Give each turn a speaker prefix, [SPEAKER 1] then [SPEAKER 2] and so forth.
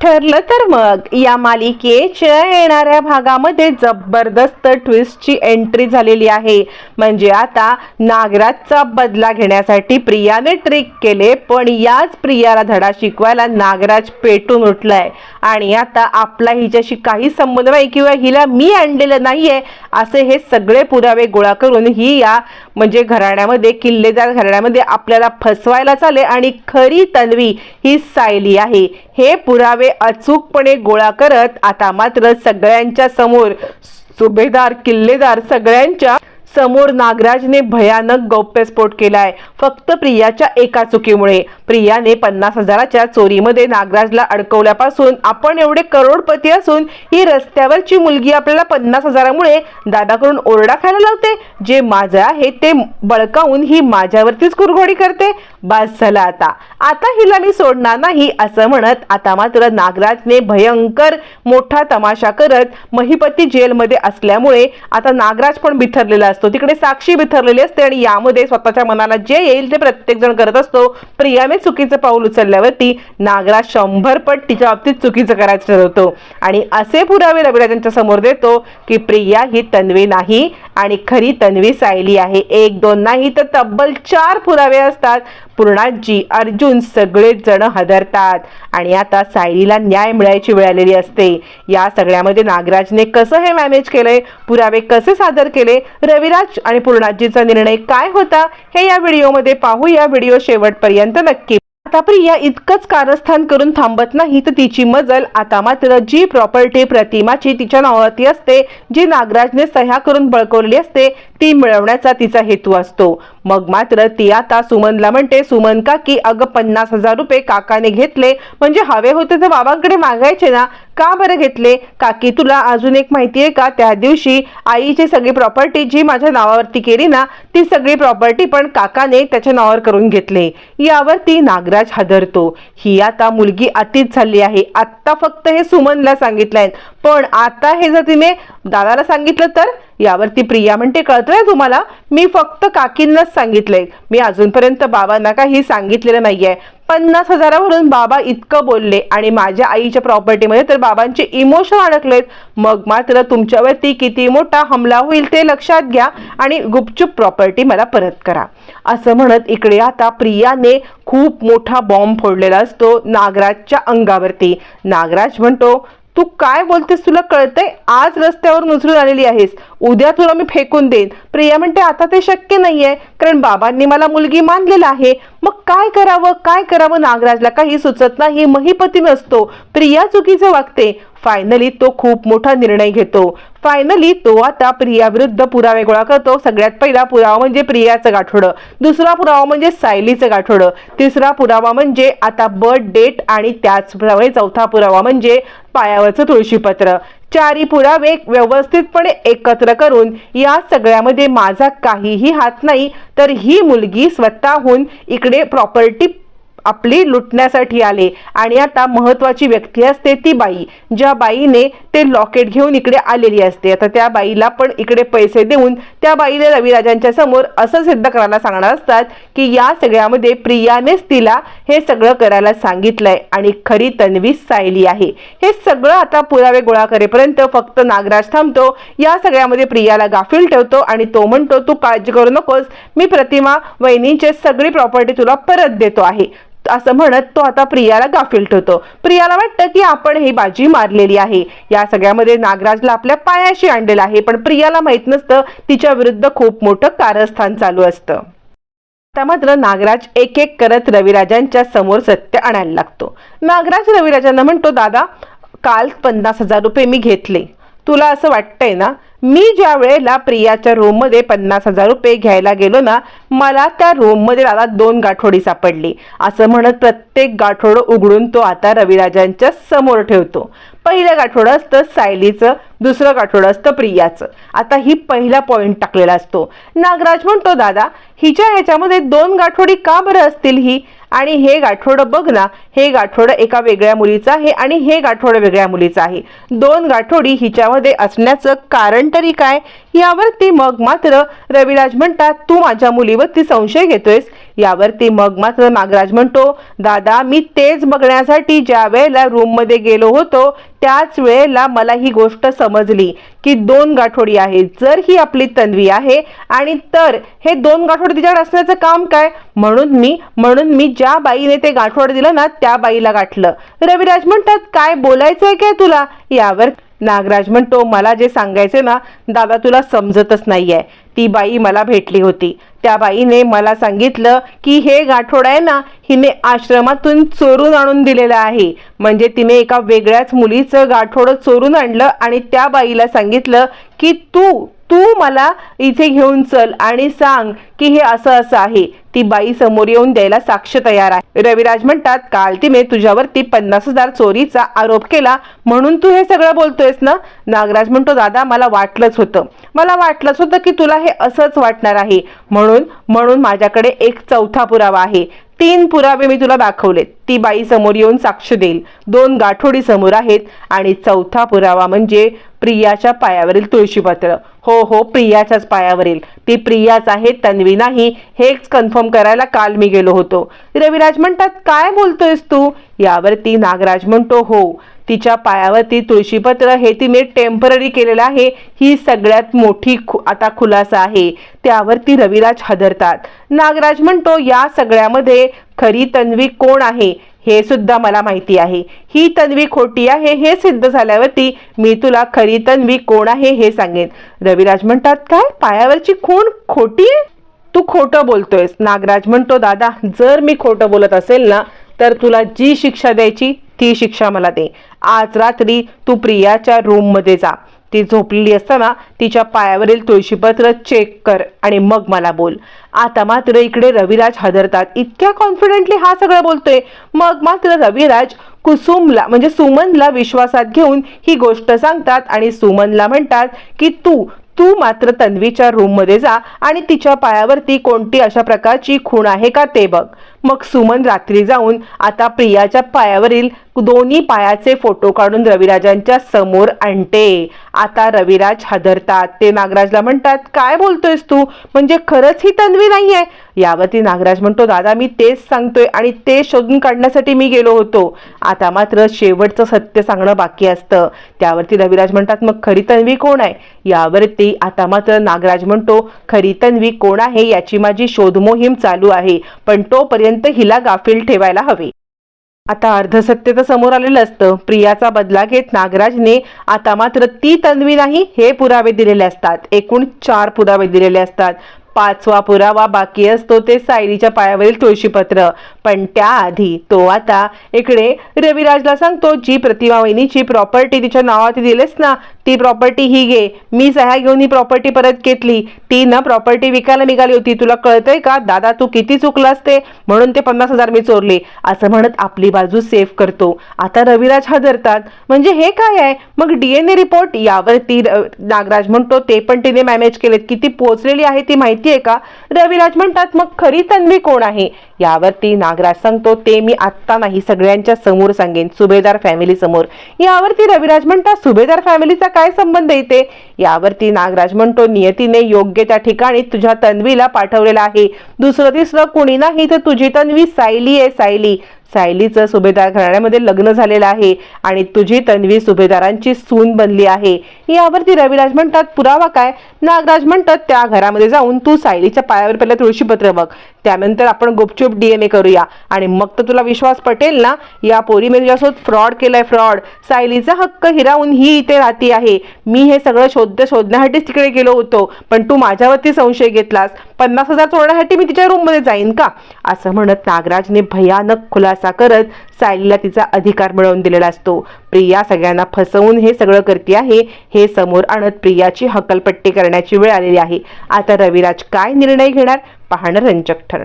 [SPEAKER 1] ठरलं तर मग. या मालिकेच्या येणाऱ्या भागामध्ये जबरदस्त ट्विस्टची एंट्री झालेली आहे. म्हणजे आता नागराजचा बदला घेण्यासाठी प्रियाने ट्रिक केले पण याच प्रियाला धडा शिकवायला नागराज पेटून उठलाय. आणि आता आपला हिच्याशी काही संबंध नाही किंवा हिला मी आणलेलं नाहीये असे हे सगळे पुरावे गोळा करून ही या म्हणजे घराण्यामध्ये किल्लेदार घराण्यामध्ये आपल्याला फसवायला चाले आणि खरी तन्वी ही सायली आहे. हे पुरावे अचूकपणे गोळा करत आता मात्र सगळ्यांच्या समोर सुभेदार किल्लेदार सगळ्यांच्या समोर नागराजने भयानक गौप्यस्फोट केलाय. फक्त प्रियाच्या एका चुकीमुळे. प्रियाने पन्नास हजाराच्या चोरीमध्ये नागराजला अडकवल्यापासून आपण एवढे करोडपती असून ही रस्त्यावरची मुलगी आपल्याला पन्नास हजारामुळे दादाकडून ओरडा खायला लावते. जे माझं आहे ते बळकावून ही माझ्यावरतीच कुरघोडी करते. बास झालं आता. आता हिला मी सोडणार नाही असं म्हणत आता मात्र नागराजने भयंकर मोठा तमाशा करत महिपती जेलमध्ये असल्यामुळे आता नागराज पण बिथरलेला असतो. तिकडे साक्षी बिथरलेली असते आणि यामध्ये स्वतःच्या मनाला जे येईल ते प्रत्येक जण करत असतो. प्रियाने चुकीचं पाऊल उचलल्यावरती नागराज शंभर पट तिच्या बाबतीत चुकीचं करायचं ठरवतो. आणि असे पुरावे रविराजांच्या समोर देतो की प्रिया ही तन्वी नाही आणि खरी तन्वी सायली आहे. एक दोन नाही तर तब्बल चार पुरावे असतात. पूर्णाजी अर्जुन सगळेच जण हदरतात. आणि आता सायलीला न्याय मिळायची वेळ आलेली असते. या सगळ्यामध्ये नागराजने कसं हे मॅनेज केलंय? पुरावे कसे सादर केले? रविराज आणि पूर्णाजीचा निर्णय काय होता? हे या व्हिडिओमध्ये पाहू या व्हिडिओ शेवटपर्यंत नक्की आता प्रिया इतकंच कारस्थान करून थांबत नाही तर तिची मजल आता मात्र जी प्रॉपर्टी प्रतिमाची तिच्या नावावरती असते जी नागराजने सह्या करून बळकवलेली असते ती मिळवण्याचा तिचा हेतू असतो. मग मात्र ती आता सुमनला म्हणते सुमन काकी अगं पन्नास हजार रुपये काकाने घेतले. म्हणजे हवे होते तर बाबांकडे मागायचे ना. का बरं घेतले? काकी तुला अजून एक माहिती आहे का? त्या दिवशी आईची सगळी प्रॉपर्टी जी माझ्या नावावरती केली ना ती सगळी प्रॉपर्टी पण काकाने त्याच्या नावावर करून घेतले. यावरती नागराज हादरतो. ही आता मुलगी अतीच झाली आहे. आत्ता फक्त हे सुमनला सांगितलंय. पण आता हे जर तिने दादाला सांगितलं तर? यावरती प्रिया म्हणते कळतंय तुम्हाला? मी फक्त काकींनाच सांगितलंय. मी अजूनपर्यंत बाबांना काही सांगितलेलं नाहीये. पन्नास हजारावरून बाबा इतकं बोलले आणि माझ्या आईच्या प्रॉपर्टीमध्ये तर बाबांचे इमोशन अडकलेत. मग मात्र तुमच्यावरती किती मोठा हमला होईल ते लक्षात घ्या आणि गुपचूप प्रॉपर्टी मला परत करा. असं म्हणत इकडे आता प्रियाने खूप मोठा बॉम्ब फोडलेला असतो नागराजच्या अंगावरती. नागराज म्हणतो तू काय बोलतेस तुला कळतंय? आज रस्त्यावर उचलून आलेली आहेस. उद्या तुला मी फेकून देईन. प्रिया म्हणते आता ते शक्य नाहीये कारण बाबांनी मला मुलगी मानलेलं आहे. मग काय करावं काय करावं नागराजला काही सुचत नाही महिपती नसतो. प्रिया चुकीचं वागते. फायनली तो खूप मोठा निर्णय घेतो. फायनली तो आता प्रिया विरुद्ध पुरावे गोळा करतो. सगळ्यात पहिला पुरावा म्हणजे प्रियाचं गाठोडं. दुसरा पुरावा म्हणजे सायलीचं गाठोडं. तिसरा पुरावा म्हणजे आता बर्थ डेट आणि त्याचप्रमाणे चौथा पुरावा म्हणजे पायावरचं तुळशीपत्र. चारी पुरावे व्यवस्थितपणे एकत्र करून या सगळ्यामध्ये माझा काहीही हात नाही तर ही मुलगी स्वतःहून इकडे प्रॉपर्टी आपली लुटण्यासाठी आले. आणि आता महत्वाची व्यक्ती असते ती बाई. ज्या बाईने ते लॉकेट घेऊन इकडे आलेली असते. आता त्या बाईला पण इकडे पैसे देऊन त्या बाईने रविराजांच्या समोर असं सिद्ध करायला सांगणार असतात की या सगळ्यामध्ये प्रियानेच तिला हे सगळं करायला सांगितलंय. आणि खरी तन्वी सायली आहे. हे सगळं आता पुरावे गोळा करेपर्यंत फक्त नागराज थांबतो. या सगळ्यामध्ये प्रियाला गाफील ठेवतो आणि तो म्हणतो तू काळजी करू नकोस. मी प्रतिमा वहिनींचे सगळी प्रॉपर्टी तुला परत देतो आहे. असं म्हणत तो आता प्रियाला गाफील ठेवतो. प्रियाला वाटतं की आपण ही बाजी मारलेली आहे. या सगळ्यामध्ये नागराजला आपल्या पायाशी आणलेलं आहे पण प्रियाला माहीत नसतं तिच्या विरुद्ध खूप मोठं कारस्थान चालू असतं. आता मात्र नागराज एक एक करत रविराजांच्या समोर सत्य आणायला लागतो. नागराज रविराजांना म्हणतो दादा काल पन्नास हजार रुपये मी घेतले. तुला असं वाटतंय ना? मी ज्या वेळेला प्रियाच्या रूममध्ये पन्नास हजार रुपये घ्यायला गेलो ना मला त्या रूममध्ये दादा दोन गाठोडी सापडली. असं म्हणत प्रत्येक गाठोडं उघडून तो आता रविराजांच्या समोर ठेवतो. पहिलं गाठोडं असतं सायलीचं दुसरं गाठोडं असतं प्रियाचं. आता ही पहिला पॉईंट टाकलेला असतो. नागराज म्हणतो दादा हिच्या ह्याच्यामध्ये दोन गाठोडी का बरं असतील ही? आणि हे गाठोडं बघ ना हे गाठोडं एका वेगळ्या मुलीचं आहे आणि हे गाठोडं वेगळ्या मुलीचं आहे. दोन गाठोडी हिच्यामध्ये असण्याचं कारण तरी काय? यावरती मग मात्र रविराज म्हणतात तू माझ्या मुलीवरती संशय घेतोयस? यावरती मग मात्र नागराज म्हणतो दादा मी तेच बघण्यासाठी ज्या वेळेला रूममध्ये गेलो होतो त्याच वेळेला मला ही गोष्ट समजली की दोन गाठोडी आहेत. जर ही आपली तन्वी आहे आणि तर हे दोन गाठोड तिच्याकडे असण्याचं काम काय? म्हणून मी म्हणून मी ज्या बाईने ते गाठोड दिलं ना त्या बाईला गाठलं. रविराज म्हणतात काय बोलायचंय काय तुला? यावर नागराज म्हणतो मला जे सांगायचे ना दादा तुला समजतच नाही आहे ती बाई मला भेटली होती. त्या बाईने मला सांगितलं की हे गाठोड आहे ना हिने आश्रमातून चोरून आणून दिलेलं आहे. म्हणजे तिने एका वेगळ्याच मुलीचं गाठोडं चोरून आणलं आणि त्या बाईला सांगितलं की तू तू मला इथे घेऊन चल आणि सांग की हे असं असं आहे. ती बाई समोर येऊन द्यायला साक्ष तयार आहे. रविराज म्हणतात काल तिने तुझ्यावरती पन्नास हजार चोरीचा आरोप केला म्हणून तू हे सगळं बोलतोयस ना? नागराज म्हणतो दादा मला वाटलंच होतं. मला वाटलंच होतं की तुला हे असंच वाटणार आहे. म्हणून म्हणून माझ्याकडे एक चौथा पुरावा आहे. तीन पुरावे मी तुला दाखवलेत. ती बाई समोर येऊन साक्ष देईल. दोन गाठोडी समोर आहेत आणि चौथा पुरावा म्हणजे प्रियाच्या पायावरील तुळशीपत्र हो हो प्रियाच्याच पायावरील. ती प्रियाच आहे तन्वी नाही. हेच कन्फर्म करायला काल मी गेलो होतो. रविराज म्हणतात काय बोलतोयस तू? यावरती नागराज म्हणतो हो तिच्या पायावरती तुळशीपत्र हे तिने टेंपररी केलेलं आहे. ही सगळ्यात मोठी खु- आता खुलासा आहे. त्यावरती रविराज हदरतात. नागराज म्हणतो या सगळ्यामध्ये खरी तन्वी कोण आहे? हे सुद्धा मला माहिती आहे. ही तन्वी खोटी आहे हे सिद्ध झाल्यावरती मी तुला खरी तन्वी कोण आहे हे सांगेन. रविराज म्हणतात काय? पायावरची खूण खोटी आहे? तू खोटं बोलतोयस. नागराज म्हणतो दादा जर मी खोटं बोलत असेल ना तर तुला जी शिक्षा द्यायची ती शिक्षा मला दे. आज रात्री तू प्रियाच्या रूममध्ये जा. ती झोपलेली असताना तिच्या पायावरील तुळशीपत्र चेक कर आणि मग मला बोल. आता मात्र इकडे रविराज हदरतात. इतक्या कॉन्फिडेंटली हा सगळं बोलतोय. मग मात्र रविराज कुसुमला म्हणजे सुमनला विश्वासात घेऊन ही गोष्ट सांगतात आणि सुमनला म्हणतात की तू तू मात्र तन्वीच्या रूममध्ये जा आणि तिच्या पायावरती कोणती अशा प्रकारची खूण आहे का ते बघ. मग सुमन रात्री जाऊन आता प्रियाच्या पायावरील दोन्ही पायाचे फोटो काढून रविराजांच्या समोर आणते. आता रविराज हादरतात. ते नागराजला म्हणतात काय बोलतोयस तू? म्हणजे खरंच ही तन्वी नाहीये? यावरती नागराज म्हणतो दादा मी तेच सांगतोय आणि ते शोधून काढण्यासाठी मी गेलो होतो. आता मात्र शेवटचं सत्य सांगणं बाकी असतं. त्यावरती रविराज म्हणतात मग खरी तन्वी कोण आहे? यावरती आता मात्र नागराज म्हणतो खरी तन्वी कोण आहे याची माझी शोध मोहीम चालू आहे. पण तोपर्यंत हिला गाफील ठेवायला हवे. आता अर्धसत्य तर समोर आलेलं असतं. प्रियाचा बदला घेत नागराजने आता मात्र ती तन्वी नाही हे पुरावे दिलेले असतात. एकूण चार पुरावे दिलेले असतात. पाचवा पुरावा बाकी असतो ते सायरीच्या पायावरील तुळशीपत्र. पण त्याआधी तो आता इकडे रविराजला सांगतो जी प्रतिमा वहिनीची प्रॉपर्टी तिच्या नावात दिलेस ना ती प्रॉपर्टी ही घे. मी सह्या घेऊन ही प्रॉपर्टी परत घेतली. ती ना प्रॉपर्टी विकायला निघाली होती. तुला कळतंय का? दादा तू किती चुकलास ते म्हणून ते पन्नास हजार मी चोरले. असं म्हणत आपली बाजू सेव्ह करतो. आता रविराज हजरतात म्हणजे हे काय आहे? मग डीएनए रिपोर्ट यावरती नागराज म्हणतो ते पण तिने मॅनेज केलेत. किती पोचलेली आहे ती माहिती आहे का? रविराज म्हणतात मग खरी तन्वी कोण आहे? यावरती नागराज सांगतो ते मी आत्ता नाही सगळ्यांच्या समोर सांगेन सुभेदार फॅमिली समोर. यावरती रविराज म्हणतात सुभेदार फॅमिलीचा काय संबंध येते यावरती नागराज म्हणतो नियतीने योग्य त्या ठिकाणी तुझ्या तन्वीला पाठवलेला आहे. दुसरं तिसरं कुणी नाही तर तुझी तन्वी सायली आहे सायली. सायलीचं सुभेदार घराण्यामध्ये लग्न झालेलं आहे आणि तुझी तन्वी सुभेदारांची सून बनली आहे. यावरती रविराज म्हणतात पुरावा काय? नागराज म्हणतात त्या घरामध्ये जाऊन तू सायलीच्या पायावर पहिला तुळशीपत्र बघ. त्यानंतर आपण गुपचूप डीएनए करूया. आणि मग तर तुला विश्वास पटेल ना? या पोरीने तुझ्यासोबत फ्रॉड केलाय फ्रॉड. सायलीचा हक्क हिरावून ही इथे राहती आहे. मी हे सगळं शोध शोधण्यासाठीच तिकडे गेलो होतो. पण तू माझ्यावरती संशय घेतलास. पन्नास हजार चोरण्यासाठी मी तिच्या रूममध्ये जाईन का? असं म्हणत नागराजने भयानक खुलासा करत सायलीला तिचा अधिकार मिळवून दिलेला असतो. प्रिया सगळ्यांना फसवून हे सगळं करते आहे हे समोर आणत प्रियाची हकलपट्टी करण्याची वेळ आलेली आहे. आता रविराज काय निर्णय घेणार? पाहणं रंजक ठरणार.